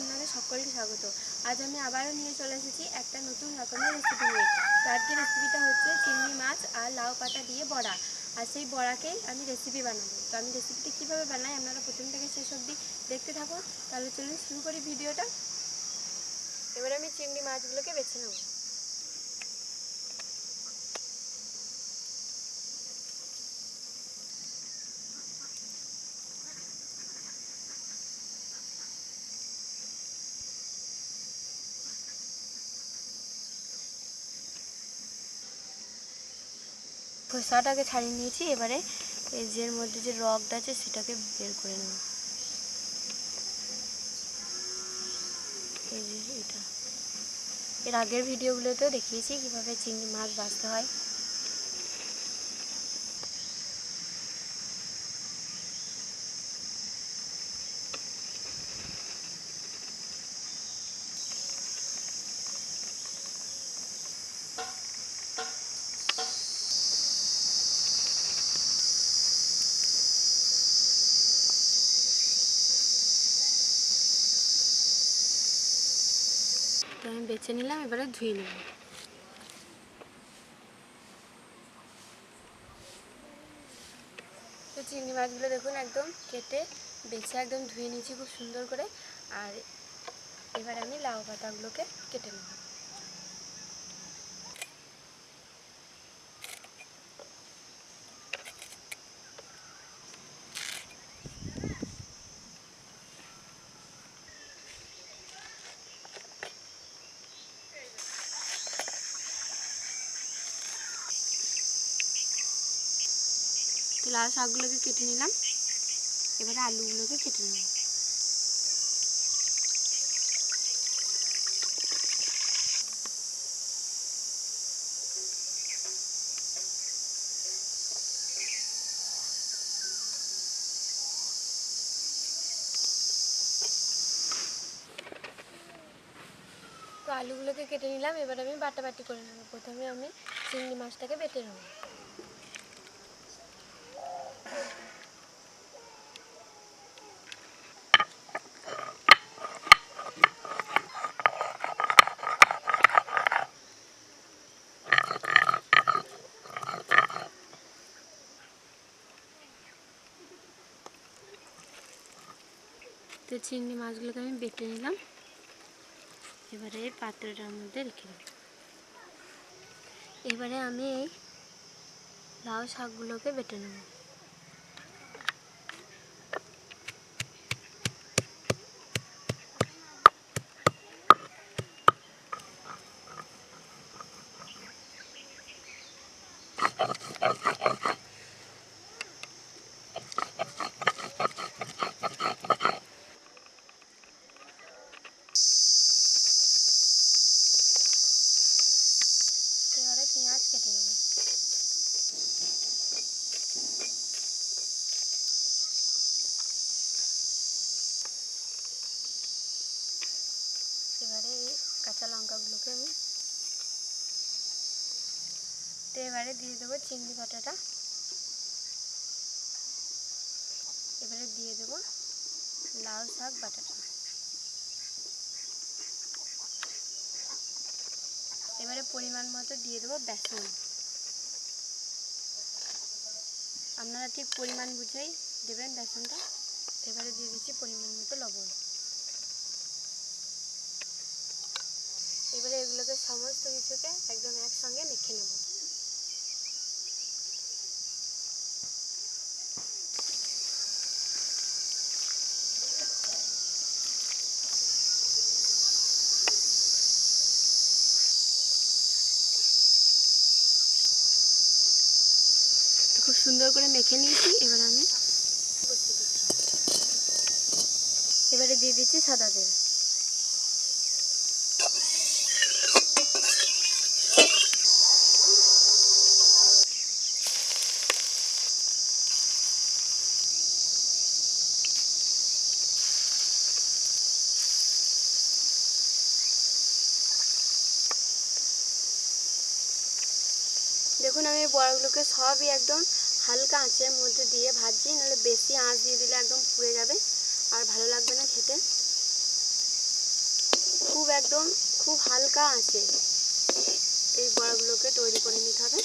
আপনাদের সকলকে স্বাগত। আজ আমি আবারও নিয়ে চলে এসেছি একটা নতুন রকমের রেসিপি নিয়ে। তো আজকে রেসিপিটা হচ্ছে চিংড়ি মাছ আর লাউ পাতা দিয়ে বড়া। আর সেই বড়াকেই আমি রেসিপি বানাবো। তো আমি রেসিপিটি কীভাবে বানাই আপনারা প্রথম থেকে শেষ অবধি দেখতে থাকুন। তাহলে চলুন শুরু করি ভিডিওটা। এবার আমি চিংড়ি মাছগুলোকে বেছে নেব। খোসাটাকে ছাড়িয়ে নিয়েছি, এবারে এই যে মধ্যে যে রগটা আছে সেটাকে বের করে নেব। এই যে এটা। এর আগের ভিডিওগুলোতেও দেখিয়েছি কীভাবে চিংড়ি মাছ ভাজতে হয়। বেছে নিলাম, এবারে ধুয়ে নিলাম তো চিংড়ি মাছগুলো দেখুন একদম কেটে বেছে একদম ধুয়ে নিয়েছি খুব সুন্দর করে। আর এবার আমি লাউ পাতাগুলোকে কেটে নেব। লাল শাকগুলোকে কেটে নিলাম। এবারে আলুগুলোকে কেটে তো আলুগুলোকে কেটে নিলাম। এবার আমি বাটাবাটি করে নেব। প্রথমে আমি চিংড়ি মাছটাকে বেটে নেব। তো চিংড়ি মাছগুলোকে আমি বেটে নিলাম। এবারে পাত্রটার মধ্যে রেখে দেব। এবারে আমি এই লাউ শাকগুলোকে বেটে নেব। এবারে পেঁয়াজ কেটে নেব এবারে এই কাঁচা লঙ্কাগুলোকে আমি তো এবারে দিয়ে দেবো চিংড়ি বাটাটা। এবারে দিয়ে দেবো লাউ শাক বাটাটা। এবারে পরিমাণ মতো দিয়ে দেবো বেসন। আপনারা ঠিক পরিমাণ বুঝেই দেবেন বেসনটা। এবারে দিয়ে দিচ্ছি পরিমাণ মতো লবণ। এবারে এগুলোকে সমস্ত কিছুকে একদম একসঙ্গে মেখে নেব। সুন্দর করে মেখে নিয়েছি, এবার আমি এবারে দিয়ে দিচ্ছি সাদা তেল। দেখুন, আমি বড়াগুলোকে সবই একদম হালকা আঁচের মধ্যে দিয়ে ভাজছি, নাহলে বেশি আঁচ দিয়ে দিলে একদম পুড়ে যাবে আর ভালো লাগবে না খেতে। খুব একদম, খুব হালকা আঁচে এই বড়াগুলোকে তৈরি করে নিতে হবে।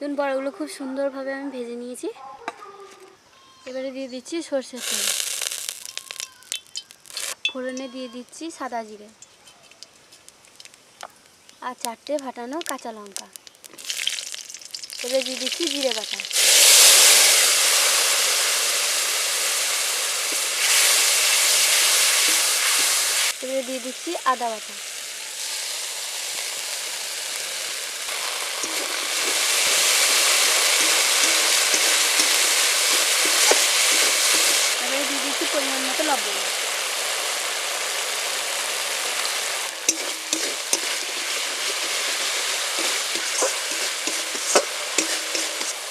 দেখুন বড়াগুলো খুব সুন্দরভাবে আমি ভেজে নিয়েছি। এবারে দিয়ে দিচ্ছি সর্ষের তেল। ফোড়নে দিয়ে দিচ্ছি সাদা জিরে আর চারটে ফাটানো কাঁচা লঙ্কা। এবারে দিয়ে দিচ্ছি জিরে বাটা। এবারে দিয়ে দিচ্ছি আদা বাটা এবারে দিয়ে দিচ্ছি মতো লবণ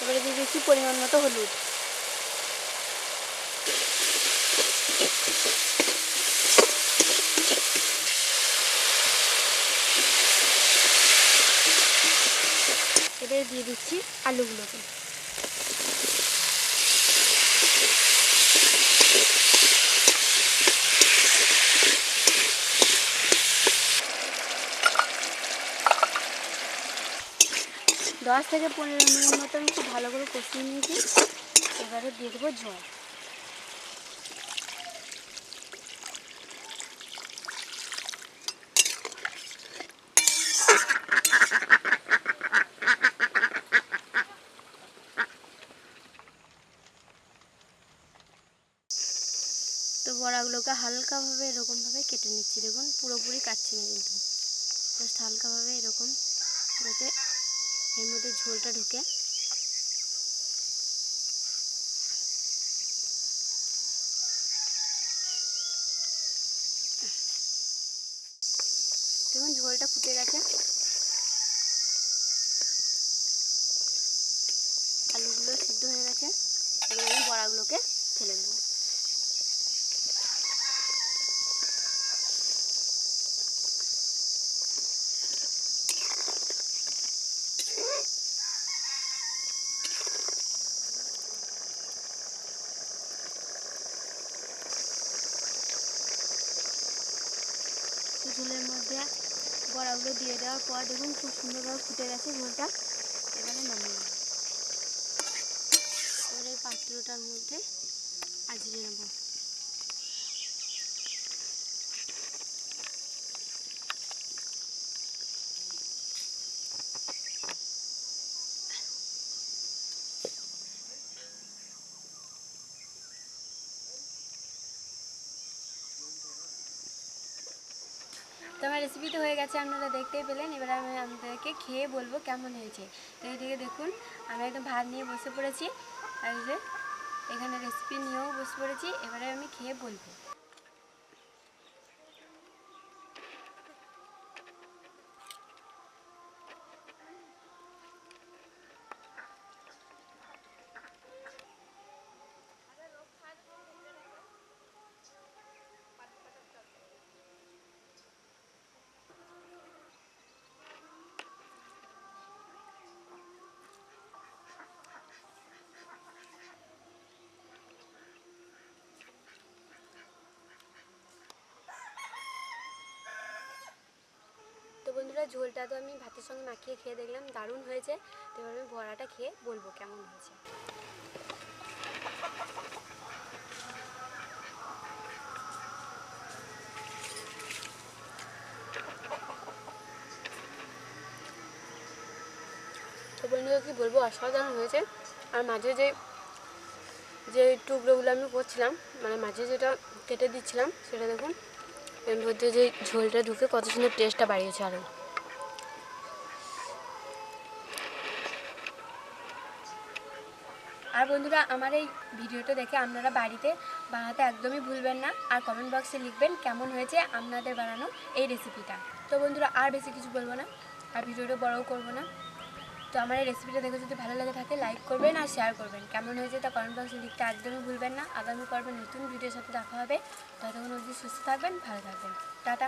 এবারে দিয়ে দিচ্ছি পরিমাণ মতো হলুদ। এবারে দিয়ে দিচ্ছি আলুগুলোকে। দশ থেকে পনেরো মিনিট মতো আমি খুব ভালো করে কষিয়ে নিয়েছি। এবারে দিয়ে দেবো জল তো বড়াগুলোকে হালকাভাবে এরকমভাবে কেটে নিচ্ছি। দেখুন, পুরোপুরি কাটছি না কিন্তু। জাস্ট হালকাভাবে এরকম যাতে এর মধ্যে ঝোলটা ঢুকে। দেখুন, ঝোলটা ফুটে গেছে। আলুগুলো সিদ্ধ হয়ে গেছে। এবার আমি বড়াগুলোকে ফেলে দেবো তো ঝোলের মধ্যে বড়াগুলো দিয়ে দেওয়ার পর দেখুন খুব সুন্দরভাবে ফুটে গেছে ঝোলটা এবারে নামিয়ে নেব। এবারে পাত্রটার মধ্যে আজিয়ে নেব। তো আমার রেসিপি তো হয়ে গেছে, আপনারা দেখতেই পেলেন। এবার আমি আপনাদেরকে খেয়ে বলব কেমন হয়েছে। তো এদিকে দেখুন, আমি একদম ভাত নিয়ে বসে পড়েছি। আর এখানে রেসিপি নিয়েও বসে পড়েছি। এবারে আমি খেয়ে বলব। বন্ধুরা, ঝোলটা তো আমি ভাতের সঙ্গে মাখিয়ে খেয়ে দেখলাম, দারুণ হয়েছে। তো এবার আমি বড়াটা খেয়ে বলব কেমন হয়েছে। তো কি বলব, অসাধারণ হয়েছে। আর মাঝে যে যে টুকরোগুলো আমি করছিলাম মানে মাঝে যেটা কেটে দিচ্ছিলাম, সেটা দেখুন, এর মধ্যে যে ঝোলটা ঢুকে কত সুন্দর টেস্টটা বাড়িয়েছে আরও আর বন্ধুরা, আমার এই ভিডিওটা দেখে আপনারা বাড়িতে বানাতে একদমই ভুলবেন না। আর কমেন্ট বক্সে লিখবেন কেমন হয়েছে আপনাদের বানানো এই রেসিপিটা তো বন্ধুরা, আর বেশি কিছু বলব না। আর ভিডিওটা বড়ও করব না। তো আমার এই রেসিপিটা দেখে যদি ভালো লাগে থাকে লাইক করবেন আর শেয়ার করবেন। কেমন হয়েছে তা কমেন্ট বক্সে লিখতে একদমই ভুলবেন না। আগামী পর্বে নতুন ভিডিওর সাথে দেখা হবে। ততক্ষণ অবধি সুস্থ থাকবেন, ভালো থাকবেন। টাটা।